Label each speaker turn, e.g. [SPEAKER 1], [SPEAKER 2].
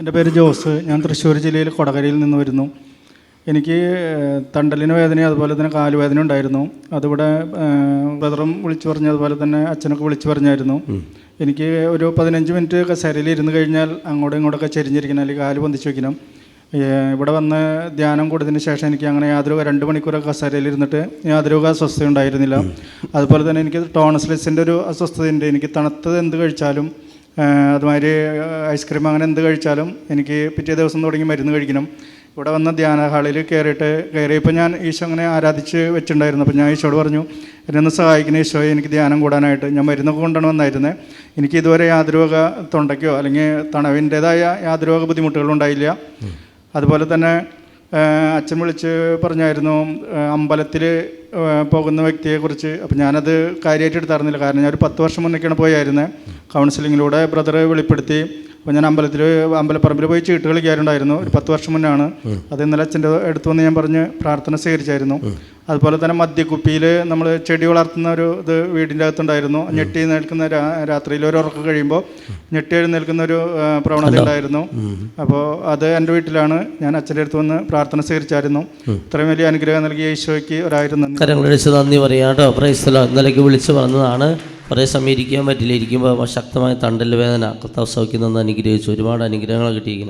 [SPEAKER 1] എന്റെ പേര് ജോസ്. ഞാൻ തൃശ്ശൂർ ജില്ലയിൽ കൊടകരയിൽ നിന്ന് വരുന്നു. എനിക്ക് തണ്ടലിന് വേദന അതുപോലെ തന്നെ കാലുവേദന ഉണ്ടായിരുന്നു. അതിവിടെ ബ്രദറും വിളിച്ചു പറഞ്ഞു അതുപോലെ തന്നെ അച്ഛനൊക്കെ വിളിച്ചു പറഞ്ഞായിരുന്നു. എനിക്ക് ഒരു പതിനഞ്ച് മിനിറ്റ് കസേരയിൽ ഇരുന്ന് കഴിഞ്ഞാൽ അങ്ങോട്ടും ഇങ്ങോട്ടൊക്കെ ചെരിഞ്ഞിരിക്കണം അല്ലെങ്കിൽ കാൽ പൊന്തിച്ച് വയ്ക്കണം ഇവിടെ വന്ന് ധ്യാനം കൊടുത്തതിന് ശേഷം എനിക്ക് അങ്ങനെ യാതൊരു രണ്ട് മണിക്കൂറൊക്കെ കസേരയിൽ ഇരുന്നിട്ട് യാതൊരു അസ്വസ്ഥത ഉണ്ടായിരുന്നില്ല. അതുപോലെ തന്നെ എനിക്ക് ടോണസ്ലിസിന്റെ ഒരു അസ്വസ്ഥതയുണ്ട്. എനിക്ക് തണുത്തത് എന്ത് കഴിച്ചാലും അതുമാതിരി ഐസ്ക്രീം അങ്ങനെ എന്ത് കഴിച്ചാലും എനിക്ക് പിറ്റേ ദിവസം തുടങ്ങി മരുന്ന് കഴിക്കണം. ഇവിടെ വന്ന ധ്യാന ഹാളിൽ കയറിയിട്ട് കയറിയപ്പോൾ ഞാൻ ഈശോ അങ്ങനെ ആരാധിച്ച് വെച്ചിട്ടുണ്ടായിരുന്നു. അപ്പോൾ ഞാൻ ഈശോട് പറഞ്ഞു എന്നെ ഒന്ന് സഹായിക്കുന്ന ഈശോയെ എനിക്ക് ധ്യാനം കൂടാനായിട്ട്. ഞാൻ മരുന്നൊക്കെ കൊണ്ടാണ് വന്നായിരുന്നേ എനിക്ക് ഇതുവരെ യാതൊരു വക തൊണ്ടയ്ക്കോ അല്ലെങ്കിൽ തണവിന്റേതായ യാതൊരു വക ബുദ്ധിമുട്ടുകളും ഉണ്ടായില്ല. അതുപോലെ തന്നെ അച്ഛൻ വിളിച്ച് പറഞ്ഞായിരുന്നു അമ്പലത്തിൽ പോകുന്ന വ്യക്തിയെക്കുറിച്ച്. അപ്പം ഞാനത് കാര്യമായിട്ട് എടുത്തായിരുന്നില്ല. കാരണം ഞാൻ ഒരു പത്ത് വർഷം മുന്നേക്കാണ് പോയായിരുന്നത് കൗൺസിലിങ്ങിലൂടെ ബ്രദർ വെളിപ്പെടുത്തി. അപ്പോൾ ഞാൻ അമ്പലത്തിൽ അമ്പലപ്പറമ്പിൽ പോയി ചീട്ട് കളിക്കാറുണ്ടായിരുന്നു ഒരു പത്ത് വർഷം മുന്നാണ്. അത് ഇന്നലെ അച്ഛന്റെ അടുത്ത് വന്ന് ഞാൻ പറഞ്ഞ് പ്രാർത്ഥന സ്വീകരിച്ചായിരുന്നു. അതുപോലെ തന്നെ മദ്യക്കുപ്പിയിൽ നമ്മൾ ചെടി വളർത്തുന്ന ഒരു ഇത് വീടിന്റെ അകത്തുണ്ടായിരുന്നു. ഞെട്ടി നിൽക്കുന്ന രാത്രിയിൽ ഒരു ഉറക്കം കഴിയുമ്പോൾ ഞെട്ടി എഴുന്നേൽക്കുന്ന ഒരു പ്രവണത ഉണ്ടായിരുന്നു. അപ്പോൾ അത് എന്റെ വീട്ടിലാണ്. ഞാൻ അച്ഛന്റെ അടുത്ത് വന്ന് പ്രാർത്ഥന സ്വീകരിച്ചായിരുന്നു. ഇത്രയും വലിയ അനുഗ്രഹം നൽകിയ ഈശോയ്ക്ക് ഒരായിരം നന്ദി.
[SPEAKER 2] പറയാം കേട്ടോ ഇന്നലേക്ക് വിളിച്ചു പറഞ്ഞതാണ്. കുറേ സമയം ഇരിക്കാൻ പറ്റില്ല. ഇരിക്കുമ്പോൾ ശക്തമായ തണ്ടൽ വേദന കർത്താവ് സൗഖ്യം തന്നെ അനുഗ്രഹിച്ചു ഒരുപാട് അനുഗ്രഹങ്ങൾ കിട്ടിയിരിക്കുന്നത്